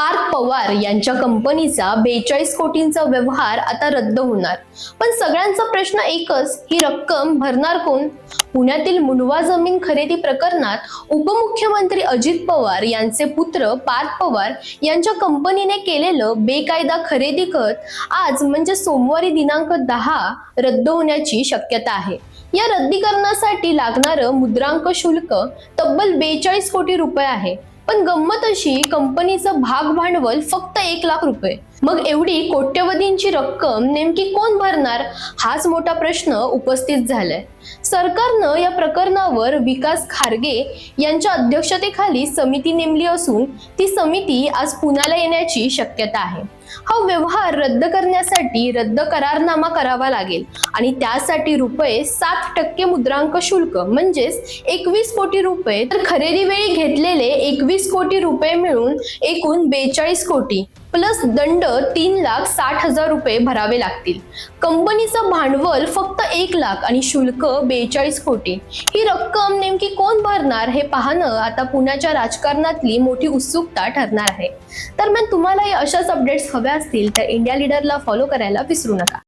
पार्थ पवार यांच्या कंपनीचा बेचाळीस कोटींचा व्यवहार आता रद्द होणार. पण सगळ्यांचा प्रश्न एकच ही रक्कम भरणार कोण? पुण्यातील मुनवा जमीन खरेदी प्रकरणात उपमुख्यमंत्री अजित पवार यांचे पुत्र पार्थ पवार यांच्या कंपनीने केलेलं बेकायदा खरेदी खत आज म्हणजे सोमवारी दिनांक दहा रद्द होण्याची शक्यता आहे. या रद्दीकरणासाठी लागणारं मुद्रांक शुल्क तब्बल बेचाळीस कोटी रुपये आहे. पण गंमत अशी कंपनीचं भाग भांडवल फक्त एक लाख रुपये. मग एवढी कोट्यवधींची रक्कम नेमकी कोण भरणार? हाच मोठा प्रश्न उपस्थित झालाय. सरकारनं या प्रकरणावर विकास खारगे यांच्या अध्यक्षतेखाली समिती नेमली असून ती समिती आज पुण्याला येण्याची शक्यता आहे. हा व्यवहार रद्द करण्यासाठी रद्द करारनामा करावा लागेल. आणि त्यासाठी रुपये सात टक्के मुद्रांक शुल्क म्हणजेच एकवीस कोटी रुपये. तर खरेदी वेळी घेतलेले एकवीस कोटी रुपये मिळून एकूण बेचाळीस कोटी. प्लस दंड तीन लाख साठ हजार रुपये भरावे लागतील. कंपनीचं भांडवल फक्त एक लाख आणि शुल्क बेचाळीस कोटी. ही रक्कम नेमकी कोण भरणार हे पाहणं आता पुण्याच्या राजकारणातली मोठी उत्सुकता ठरणार आहे. दरम्यान तुम्हालाही अशाच अपडेट्स हव्या असतील तर इंडिया लीडरला फॉलो करायला विसरू नका.